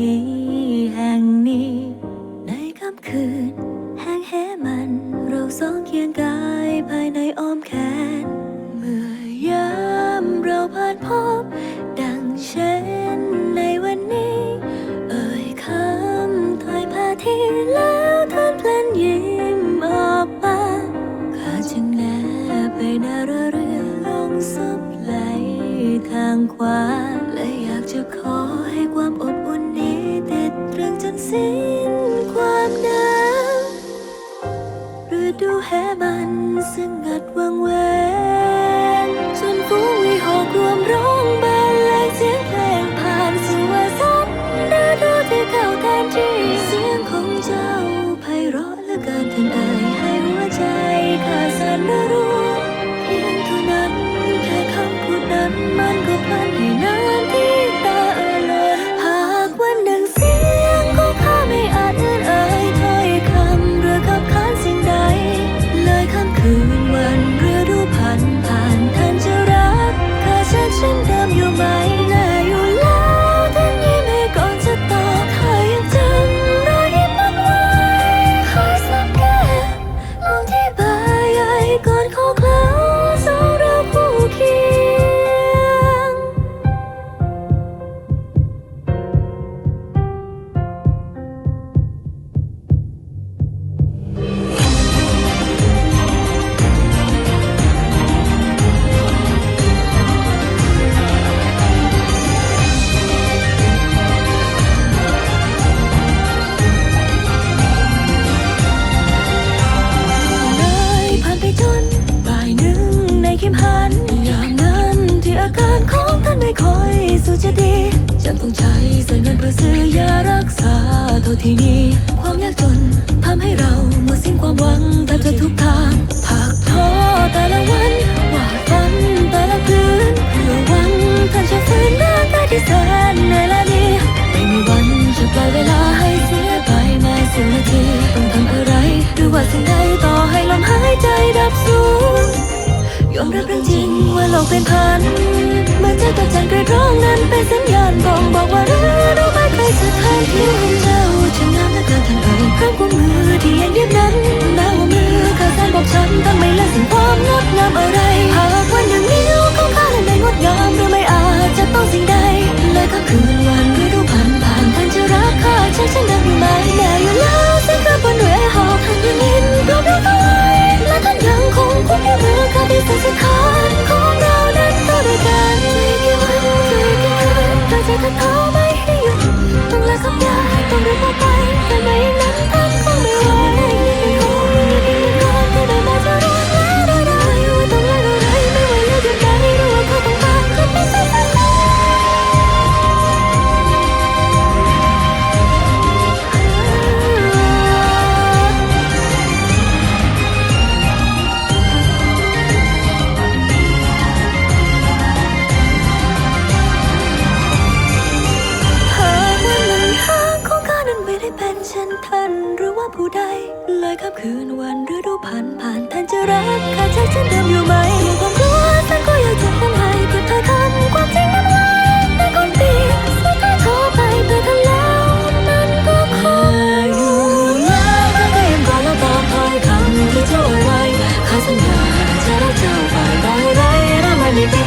ที่แห่งนี้ ในค่ำคืน แห่งเหมัน เราสองเคียงกายภายในอ้อมแขน เมื่อยามเราผ่านพบ ดังเช่นในวันนี้ เอ่ยคำถอยพาทีแล้วท่านเพลนยิ้มออกมาข้าจึงแลไปน้าเรือลงซุบไหลทางขวาและอยากจะขอ ดูแหมันสงัดวังเวงจนฟูงวิหอกรวมร้องบรรเลงเสียงเพลง งใจใส่เงินเพื่อซื้อยารักษาเท่าที่มีความยากจนทำให้เราหมดสิ้นความหวังแทบจะทุกทางผักท้อแต่ละวันหวาดฝันแต่ละคืนเพื่อหวังท่านจะฟื้นร่างกาที่แสนเหนื่อยละดีไม่มีวันจะปล่อยเวลาให้เสียไปแม้เสิบนาทีต้องทำอะไรหรือว่าสิ่งใดต่อให้ลมหายใจดับสูญยอมรับเรื่องจริงว่าเราเป็นพัน ชื่อกับจันกระร้องนั้นเป็นสัญญาณบ่งบอกว่าราไม่เคยสุดท้าที่ของเจ้าฉังามและเกิน ผ่านแทนจะรักข้าใจฉันเดิมอยู่ไหมความกลัวฉันก็อยากจะเป็นให้เก็บถอยคำความจริงนั้นไว้ในคนปีสุดท้ายท้อไปไปทำแล้วนั้นก็คงอยู่แล้วข้าก็ยังรอแล้ะบอกคอยคำที่เจ้าไว้ข้าสัญญาจะรักเจ้าไปได้ไรและไม่มีปี